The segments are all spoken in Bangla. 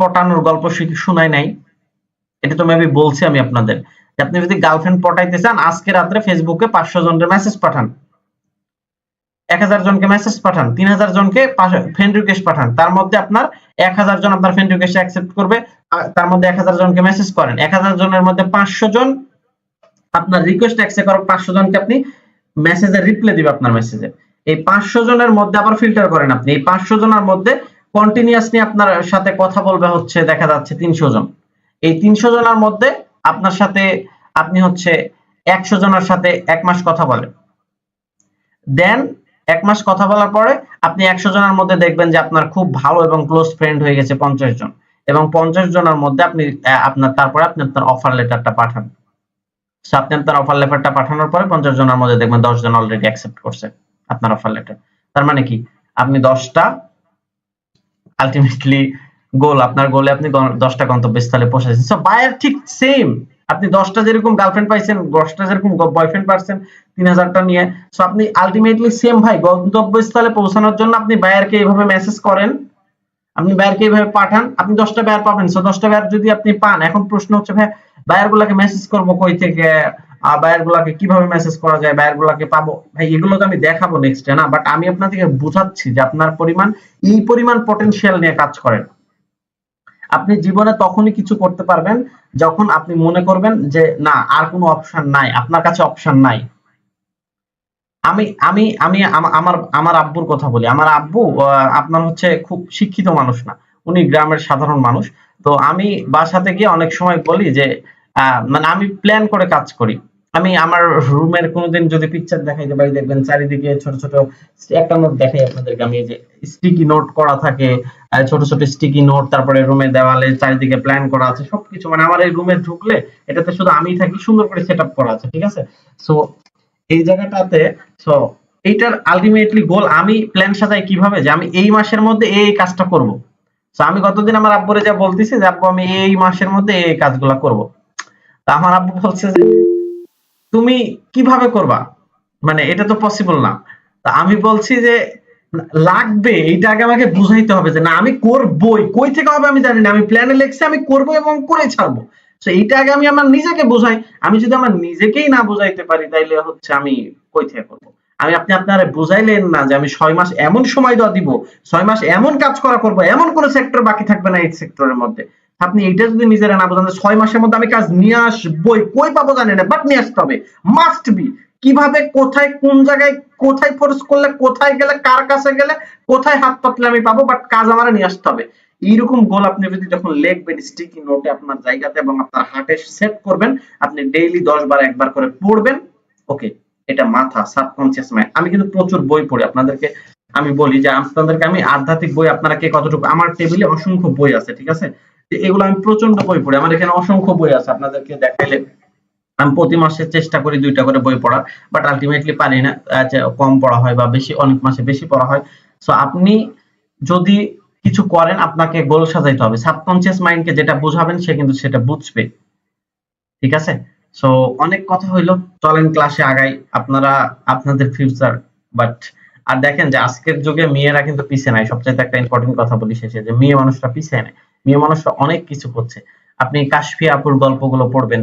পটানোর গল্প শি- শুনাই নাই। এটা তো মেবি বলছি আমি আপনাদের। আপনি যদি গার্লফ্রেন্ড পটাইতে চান, আজকে রাত্রে ফেসবুকে পাঁচশো জনের মেসেজ পাঠান। এক হাজার জনকে মেসেজ পাঠান, তিন হাজার জনকে ফ্রেন্ড রিকোয়েস্ট পাঠান। তার মধ্যে আপনার এক হাজার জন আপনার ফ্রেন্ড রিকোয়েস্ট অ্যাকসেপ্ট করবে তার মধ্যে এক হাজার জনকে মেসেজ করেন। এক হাজার জনের মধ্যে পাঁচশো জন আপনার রিকোয়েস্ট অ্যাকসেপ্ট করার পাঁচশো জনকে আপনি মেসেজে রিপ্লাই দিবে আপনার মেসেজে এই পাঁচশো জনের মধ্যে আবার ফিল্টার করেন আপনি। এই পাঁচশো জনের মধ্যে কন্টিনিউয়াসলি আপনার সাথে কথা বলবে হচ্ছে, দেখা যাচ্ছে তিনশো জন। এই তিনশো জনের মধ্যে আপনার সাথে আপনি হচ্ছে একশো জনের সাথে এক মাস কথা বলেন। দেন এক মাস কথা বলার পরে আপনি একশো জনের মধ্যে দেখবেন যে আপনার খুব ভালো এবং ক্লোজ ফ্রেন্ড হয়ে গেছে পঞ্চাশ জন। এবং পঞ্চাশ জনের মধ্যে আপনি আপনার, তারপরে আপনি আপনার অফার লেটারটা পাঠান। আপনি আপনার অফার লেটারটা পাঠানোর পরে পঞ্চাশ জনের মধ্যে দেখবেন দশ জন অলরেডি অ্যাকসেপ্ট করছে আপনার অফার লেটার তার মানে কি? আপনি দশটা আলটিমেটলি গোল আপনার গোলে আপনি দশটা গন্তব্যস্থলে পৌঁছেছেন। সো বায়ার ঠিক সেম আপনি দশটা যেরকম গার্লফ্রেন্ড পাইছেন, দশটা যেরকম বয়ফ্রেন্ড পাচ্ছেন তিন হাজারটা নিয়ে। সো আপনি আলটিমেটলি সেম ভাই, গন্তব্যস্থলে পৌঁছানোর জন্য আপনি বায়ারকে এইভাবে মেসেজ করেন, আপনি বায়ারকে এইভাবে পাঠান, আপনি দশটা বায়ার পাবেন। সো দশটা বায়ার যদি আপনি পান, এখন প্রশ্ন হচ্ছে, ভাই বায়ার গুলাকে মেসেজ করব কই থেকে? বায়ার গুলাকে কীভাবে মেসেজ করা যায় বায়ার গুলাকে পাবো? ভাই, এগুলো তো আমি দেখাবো নেক্সট না? বাট আমি আপনাদেরকে বুঝাচ্ছি যে আপনার পরিমাণ, এই পরিমাণ পটেনশিয়াল নিয়ে কাজ করেন। আপনি জীবনে তখনই কিছু করতে পারবেন যখন আপনি মনে করবেন যে, না, আর কোনো অপশন নাই, আপনার কাছে অপশন নাই। আমি আমি আমি আমার আমার আব্বুর কথা বলি। আমার আব্বু আপনার হচ্ছে খুব শিক্ষিত মানুষ না। উনি গ্রামের সাধারণ মানুষ। তো আমি বাসাতে গিয়ে অনেক সময় বলি যে মানে আমি প্ল্যান করে কাজ করি। আমি আমার রুমের কোনোদিন যদি পিকচার দেখাই যে ভাই দেখবেন চারিদিকে ছোট ছোট একটা নোট দেখাই আপনাদেরকে আমি যে স্টিকি নোট করা থাকে ছোট ছোট স্টিকি নোট তারপরে রুমে দেওয়ালে চারিদিকে প্ল্যান করা আছে, সবকিছু মানে আমার এই রুমে ঢুকলে এটাতে শুধু আমিই থাকি, সুন্দর করে সেট আপ করা আছে, ঠিক আছে? সো এই জায়গাটাতে সো এইটার আলটিমেটলি গোল আমি প্ল্যান সাজাই কীভাবে? যে আমি এই মাসের মধ্যে এই কাজটা করব। তো আমি গতদিন আমার আব্বুরে যা বলতেছি যে, আব্বু, আমি এই মাসের মধ্যে এই কাজগুলা করব। তা আমার আব্বু বলছে যে তুমি কীভাবে করবা? মানে এটা তো পসিবল না। আমি বলছি যে, লাগবে, এইটা আগে আমাকে বুঝাইতে হবে যে, না, আমি করবই। কই থেকে হবে আমি জানি না। আমি প্ল্যানে লিখছি, আমি করব এবং করে ছাড়বো। তো এইটা আগে আমি আমার নিজেকে বোঝাই। আমি যদি আমার নিজেকেই না বুঝাইতে পারি, তাইলে হচ্ছে আমি কই থেকে করব? আমি আপনি আপনারা বুঝাইলেন না যে, আমি ছয় মাস এমন সময় দেওয়া দিব, ছয় মাস এমন কাজ করা করব, এমন কোন সেক্টর বাকি থাকবে না এই সেক্টরের মধ্যে। আপনি এইটা যদি নিজেরা না বোঝেন ছয় মাসের মধ্যে আমি কাজ নিয়ে আসবই, কই পাবো জানি না বাট নিয়ে আসতে হবে। মাস্ট বি কীভাবে, কোথায়, কোন জায়গায়, কোথায় ফোর্স করলে, কোথায় গেলে, কার কাছে গেলে, কোথায় হাত পাতলে আমি পাবো বাট কাজ আমার নিয়ে আসতে হবে। এইরকম গোল আপনি যদি যখন লিখবেন স্টিকি নোটে আপনার জায়গাতে এবং আপনার হার্টে সেট করবেন, আপনি ডেইলি দশ বার, একবার করে পড়বেন ওকে এটা মাথা সাবকনসিয়াস মাইন্ড আমি কিন্তু প্রচুর বই পড়ি, আপনাদেরকে আমি বলি যে আপনাদেরকে আমি আধ্যাত্মিক বই আপনারা কে কতটুকু, আমার টেবিলে অসংখ্য বই আছে, ঠিক আছে? এগুলো আমি প্রচণ্ড বই পড়ি। আমার এখানে অসংখ্য বই আছে, আপনাদেরকে দেখাইলে আমি প্রতি মাসে চেষ্টা করি দুইটা করে বই পড়ার বাট আলটিমেটলি পারি না কম পড়া হয় বা বেশি, অনেক মাসে বেশি পড়া হয়। সো আপনি যদি কিছু করেন, আপনাকে গোল সাজাইতে হবে। সাবকনসিয়াস মাইন্ডকে যেটা বোঝাবেন, সে কিন্তু সেটা বুঝবে। ঠিক আছে? সো অনেক কথা হইল। চলেন ক্লাসে আগাই। আপনারা, আপনাদের ফিউচার বাট আর দেখেন যে আজকের যুগে মেয়েরা কিন্তু পিছিয়ে নাই। সবচেয়ে একটা ইম্পর্টেন্ট কথা বলি শেষে, যে মেয়ে মানুষরা পিছিয়ে নেয় মেয়ে মানুষরা অনেক কিছু করছে। আপনি কাশফিয়া আপুর গল্পগুলো পড়বেন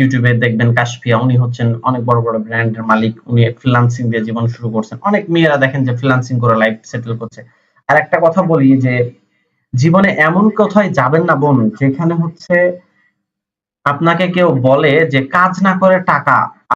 ইউটিউবে দেখবেন কাশফিয়া, উনি হচ্ছেন অনেক বড় বড় ব্র্যান্ডের মালিক, উনি ফ্রিল্যান্সিং দিয়ে জীবন শুরু করছেন। অনেক মেয়েরা দেখেন যে ফ্রিলান্সিং করে লাইফ সেটেল করছে। আর একটা কথা বলি যে, জীবনে এমন কোথায় যাবেন না বোন, যেখানে হচ্ছে আপনাকে কেউ বলে যে কাজ না করে টাকা